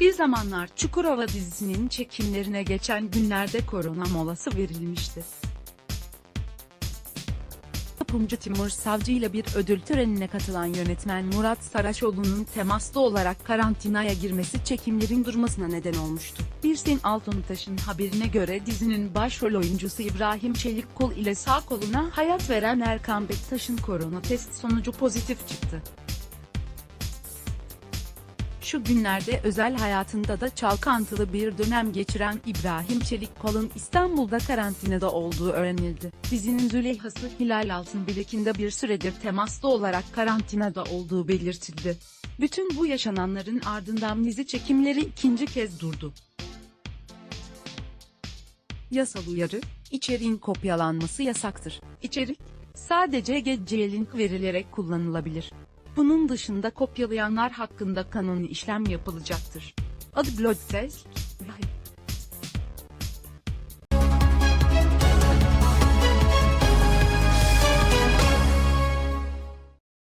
Bir zamanlar Çukurova dizisinin çekimlerine geçen günlerde korona molası verilmişti. Yapımcı Timur Savcı ile bir ödül törenine katılan yönetmen Murat Saraçoğlu'nun temaslı olarak karantinaya girmesi çekimlerin durmasına neden olmuştu. Birsin Altuntaş'ın haberine göre dizinin başrol oyuncusu İbrahim Çelikkol ile sağ koluna hayat veren Erkan Bektaş'ın korona test sonucu pozitif çıktı. Şu günlerde özel hayatında da çalkantılı bir dönem geçiren İbrahim Çelikkol'un İstanbul'da karantinada olduğu öğrenildi. Dizinin Züleyha'sı Hilal Altınbilek'inde bir süredir temaslı olarak karantinada olduğu belirtildi. Bütün bu yaşananların ardından dizi çekimleri ikinci kez durdu. Yasal uyarı, içeriğin kopyalanması yasaktır. İçerik, sadece GC link verilerek kullanılabilir. Bunun dışında kopyalayanlar hakkında kanuni işlem yapılacaktır. Adı Blood Test,